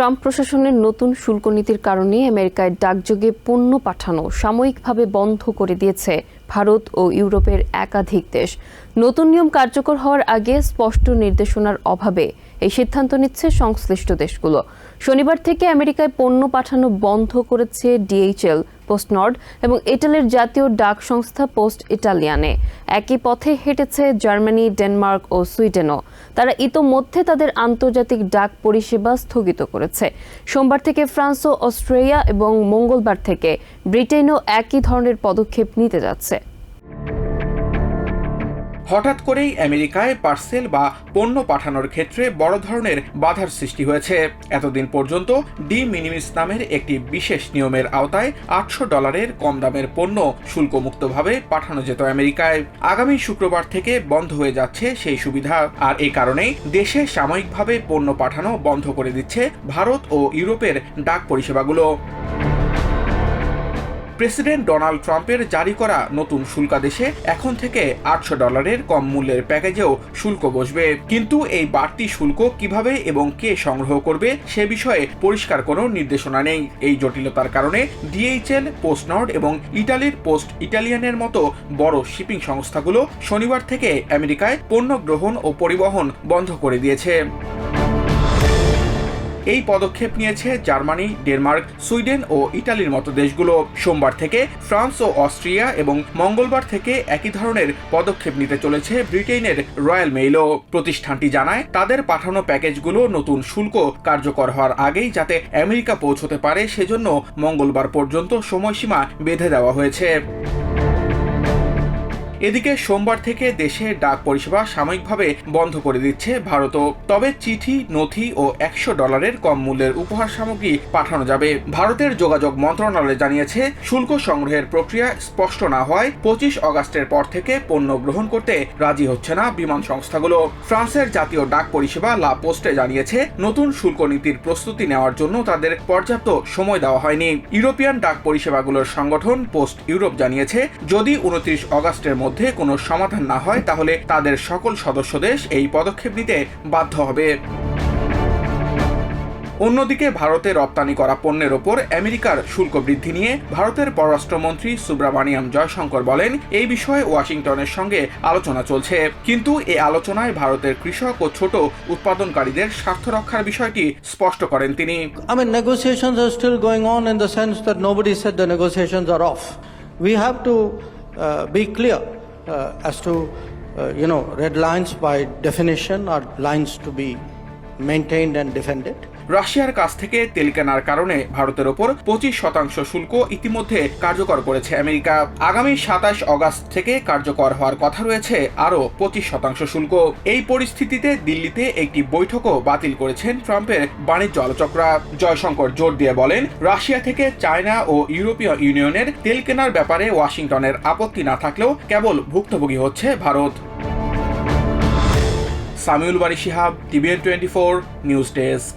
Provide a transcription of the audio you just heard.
Trump প্রশাসনের নতুন শুল্ক নীতির কারণে আমেরিকায় ডাকযোগে পণ্য পাঠানো সাময়িকভাবে বন্ধ করে দিয়েছে ভারত ও ইউরোপের একাধিক দেশ। নতুন নিয়ম কার্যকর হওয়ার আগে স্পষ্ট নির্দেশনার অভাবে এই সিদ্ধান্ত নিচ্ছে সংশ্লিষ্ট দেশগুলো। শনিবার থেকে আমেরিকায় পণ্য পাঠানো বন্ধ করেছে ডিএইচএল পোস্ট নর্ড এবং ইটালির জাতীয় ডাক সংস্থা পোস্ট ইটালিয়ানে। একই পথে হেঁটেছে জার্মানি, ডেনমার্ক ও সুইডেনও। তারা ইতোমধ্যে তাদের আন্তর্জাতিক ডাক পরিষেবা স্থগিত করেছে। সোমবার থেকে ফ্রান্স ও অস্ট্রেলিয়া এবং মঙ্গলবার থেকে ব্রিটেনও একই ধরনের পদক্ষেপ নিতে যাচ্ছে। হঠাৎ করেই আমেরিকায় পার্সেল বা পণ্য পাঠানোর ক্ষেত্রে বড় ধরনের বাধার সৃষ্টি হয়েছে। এতদিন পর্যন্ত ডি মিনিমিস নামের একটি বিশেষ নিয়মের আওতায় আটশো ডলারের কম দামের পণ্য শুল্কমুক্তভাবে পাঠানো যেত আমেরিকায়। আগামী শুক্রবার থেকে বন্ধ হয়ে যাচ্ছে সেই সুবিধা। আর এই কারণেই দেশে সাময়িকভাবে পণ্য পাঠানো বন্ধ করে দিচ্ছে ভারত ও ইউরোপের ডাক পরিষেবাগুলো। প্রেসিডেন্ট ডোনাল্ড ট্রাম্পের জারি করা নতুন শুল্কাদেশে এখন থেকে আটশো ডলারের কম মূল্যের প্যাকেজেও শুল্ক বসবে। কিন্তু এই বাড়তি শুল্ক কীভাবে এবং কে সংগ্রহ করবে সে বিষয়ে পরিষ্কার কোনো নির্দেশনা নেই। এই জটিলতার কারণে ডিএইচএল পোস্ট নর্ড এবং ইটালির পোস্ট ইটালিয়ানের মতো বড় শিপিং সংস্থাগুলো শনিবার থেকে আমেরিকায় পণ্য গ্রহণ ও পরিবহন বন্ধ করে দিয়েছে। এই পদক্ষেপ নিয়েছে জার্মানি, ডেনমার্ক, সুইডেন ও ইটালির মতো দেশগুলো। সোমবার থেকে ফ্রান্স ও অস্ট্রিয়া এবং মঙ্গলবার থেকে একই ধরনের পদক্ষেপ নিতে চলেছে ব্রিটেনের রয়্যাল মেইলও। প্রতিষ্ঠানটি জানায়, তাদের পাঠানো প্যাকেজগুলো নতুন শুল্ক কার্যকর হওয়ার আগেই যাতে আমেরিকা পৌঁছতে পারে, সেজন্য মঙ্গলবার পর্যন্ত সময়সীমা বেঁধে দেওয়া হয়েছে। এদিকে সোমবার থেকে দেশে ডাক পরিষেবা সাময়িকভাবে বন্ধ করে দিচ্ছে ভারতও। তবে চিঠি, নথি ও একশো ডলারের কম মূল্যের উপহার সামগ্রী পাঠানো যাবে। ভারতের যোগাযোগ মন্ত্রণালয় জানিয়েছে, শুল্ক সংগ্রহের প্রক্রিয়া স্পষ্ট না হওয়ায় পঁচিশ অগাস্টের পর থেকে পণ্য গ্রহণ করতে রাজি হচ্ছে না বিমান সংস্থাগুলো। ফ্রান্সের জাতীয় ডাক পরিষেবা লা পোস্টে জানিয়েছে, নতুন শুল্ক নীতির প্রস্তুতি নেওয়ার জন্য তাদের পর্যাপ্ত সময় দেওয়া হয়নি। ইউরোপিয়ান ডাক পরিষেবাগুলোর সংগঠন পোস্ট ইউরোপ জানিয়েছে, যদি উনত্রিশ অগাস্টের মধ্যে কোনো সমাধান না হয় তাহলে তাদের সকল সদস্য দেশ এই পদক্ষেপ নিতে বাধ্য হবে। অন্যদিকে ভারতে রপ্তানি করা পণ্যের ওপর আমেরিকার শুল্ক বৃদ্ধি নিয়ে ভারতের পররাষ্ট্রমন্ত্রী সুব্রামানিয়াম জয়শঙ্কর বলেন এই বিষয়ে ওয়াশিংটনের সঙ্গে আলোচনা চলছে। কিন্তু এ আলোচনায় ভারতের কৃষক ও ছোট উৎপাদনকারীদের স্বার্থ রক্ষার বিষয়টি স্পষ্ট করেন তিনি. We have to uh, be clear. As to, uh, you know, red lines by definition are lines to be maintained and defended. রাশিয়ার কাছ থেকে তেল কেনার কারণে ভারতের ওপর পঁচিশ শতাংশ শুল্ক ইতিমধ্যে কার্যকর করেছে আমেরিকা। আগামী সাতাশ অগাস্ট থেকে কার্যকর হওয়ার কথা রয়েছে আরও পঁচিশ শতাংশ শুল্ক। এই পরিস্থিতিতে দিল্লিতে একটি বৈঠকও বাতিল করেছেন ট্রাম্পের বাণিজ্য আলোচকরা। জয়শঙ্কর জোর দিয়ে বলেন, রাশিয়া থেকে চায়না ও ইউরোপীয় ইউনিয়নের তেল কেনার ব্যাপারে ওয়াশিংটনের আপত্তি না থাকলেও কেবল ভুক্তভোগী হচ্ছে Bharat. Samiul Bari Shihab, TVN twenty four, news desk.